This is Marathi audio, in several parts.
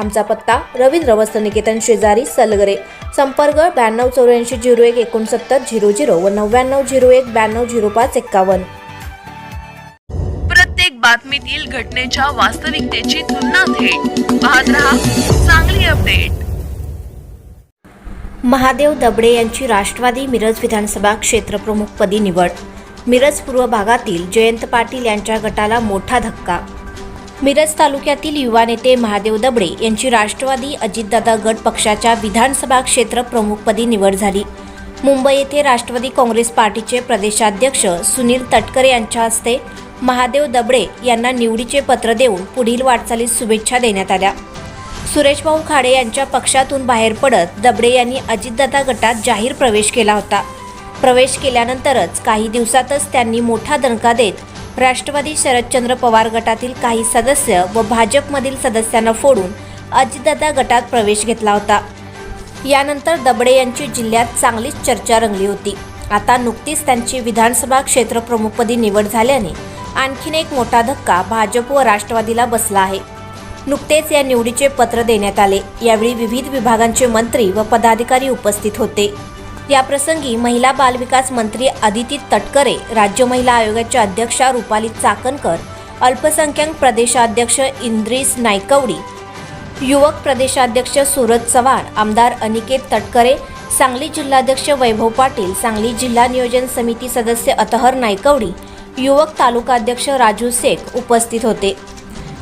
आमचा पत्ता रवींद्र वस्त्र निकेतन शेजारी सलगरे. संपर्क ब्याण्णव चौऱ्याऐंशी झिरो एक एकोणसत्तर झिरो झिरो व नव्याण्णव झिरो एक ब्याण्णव झिरो पाच एक्कावन्न. प्रत्येक बातमीतील घटनेच्या वास्तविकतेची तुलना थेट. पाहत रहा चांगली अपडेट. महादेव दबडे यांची राष्ट्रवादी मिरज विधानसभा क्षेत्रप्रमुखपदी निवड. मिरज पूर्व भागातील जयंत पाटील यांच्या गटाला मोठा धक्का मिरज तालुक्यातील युवा नेते महादेव दबडे यांची राष्ट्रवादी अजितदादा गट पक्षाच्या विधानसभा क्षेत्र प्रमुखपदी निवड झाली. मुंबई येथे राष्ट्रवादी काँग्रेस पार्टीचे प्रदेशाध्यक्ष सुनील तटकरे यांच्या हस्ते महादेव दबडे यांना निवडीचे पत्र देऊन पुढील वाटचालीस शुभेच्छा देण्यात आल्या. सुरेशभाऊ खाडे यांच्या पक्षातून बाहेर पडत दबडे यांनी अजितदादा गटात जाहीर प्रवेश केला होता. प्रवेश केल्यानंतरच काही दिवसातच त्यांनी मोठा दणका देत राष्ट्रवादी शरदचंद्र पवार गटातील काही सदस्य व भाजपमधील सदस्यांना फोडून अजितदादा गटात प्रवेश घेतला होता. यानंतर दबडे यांची जिल्ह्यात चांगलीच चर्चा रंगली होती. आता नुकतीच त्यांची विधानसभा क्षेत्रप्रमुखपदी निवड झाल्याने आणखीन एक मोठा धक्का भाजप व राष्ट्रवादीला बसला आहे. नुकतेच या निवडीचे पत्र देण्यात आले. यावेळी विविध विभागांचे मंत्री व पदाधिकारी उपस्थित होते. याप्रसंगी महिला बालविकास मंत्री आदिती तटकरे राज्य महिला आयोगाच्या अध्यक्षा रुपाली चाकणकर अल्पसंख्याक प्रदेशाध्यक्ष इंद्रिस नायकवडी युवक प्रदेशाध्यक्ष सूरज चव्हाण आमदार अनिकेत तटकरे सांगली जिल्हाध्यक्ष वैभव पाटील सांगली जिल्हा नियोजन समिती सदस्य अतहर नायकवडी युवक तालुकाध्यक्ष राजू शेख उपस्थित होते.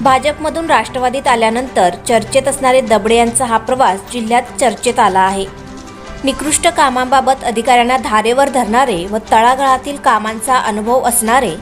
भाजपमधून राष्ट्रवादीत आल्यानंतर चर्चेत असणारे दबडे यांचा हा प्रवास जिल्ह्यात चर्चेत आला आहे. निकृष्ट कामांबाबत अधिकाऱ्यांना धारेवर धरणारे व तळागाळातील कामांचा अनुभव असणारे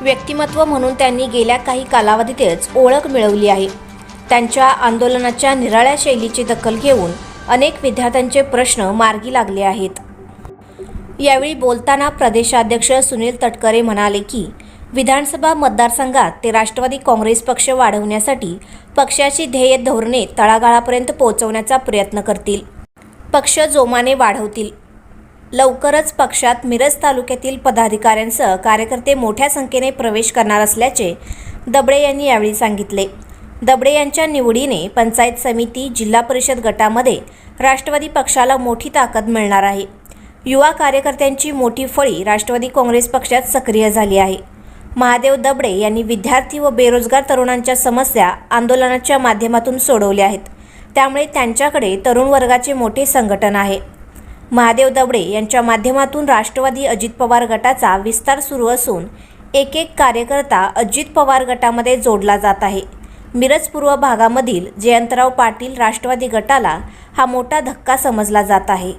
व्यक्तिमत्व म्हणून त्यांनी गेल्या काही कालावधीतच ओळख मिळवली आहे. त्यांच्या आंदोलनाच्या निराळ्या शैलीची दखल घेऊन अनेक विद्यार्थ्यांचे प्रश्न मार्गी लागले आहेत. यावेळी बोलताना प्रदेशाध्यक्ष सुनील तटकरे म्हणाले की विधानसभा मतदारसंघात ते राष्ट्रवादी काँग्रेस पक्ष वाढवण्यासाठी पक्षाची ध्येय धोरणे तळागाळापर्यंत पोहोचवण्याचा प्रयत्न करतील. पक्ष जोमाने वाढवतील. लवकरच पक्षात मिरज तालुक्यातील पदाधिकाऱ्यांसह कार्यकर्ते मोठ्या संख्येने प्रवेश करणार असल्याचे दबडे यांनी यावेळी सांगितले. दबडे यांच्या निवडीने पंचायत समिती जिल्हा परिषद गटामध्ये राष्ट्रवादी पक्षाला मोठी ताकद मिळणार आहे. युवा कार्यकर्त्यांची मोठी फळी राष्ट्रवादी काँग्रेस पक्षात सक्रिय झाली आहे. महादेव दबडे यांनी विद्यार्थी व बेरोजगार तरुणांच्या समस्या आंदोलनाच्या माध्यमातून सोडवल्या आहेत. त्यामुळे त्यांच्याकडे तरुण वर्गाचे मोठे संघटन आहे. महादेव दबडे यांच्या माध्यमातून राष्ट्रवादी अजित पवार गटाचा विस्तार सुरू असून एक एक कार्यकर्ता अजित पवार गटामध्ये जोडला जात आहे. मिरज पूर्व भागामधील जयंतराव पाटील राष्ट्रवादी गटाला हा मोठा धक्का समजला जात आहे.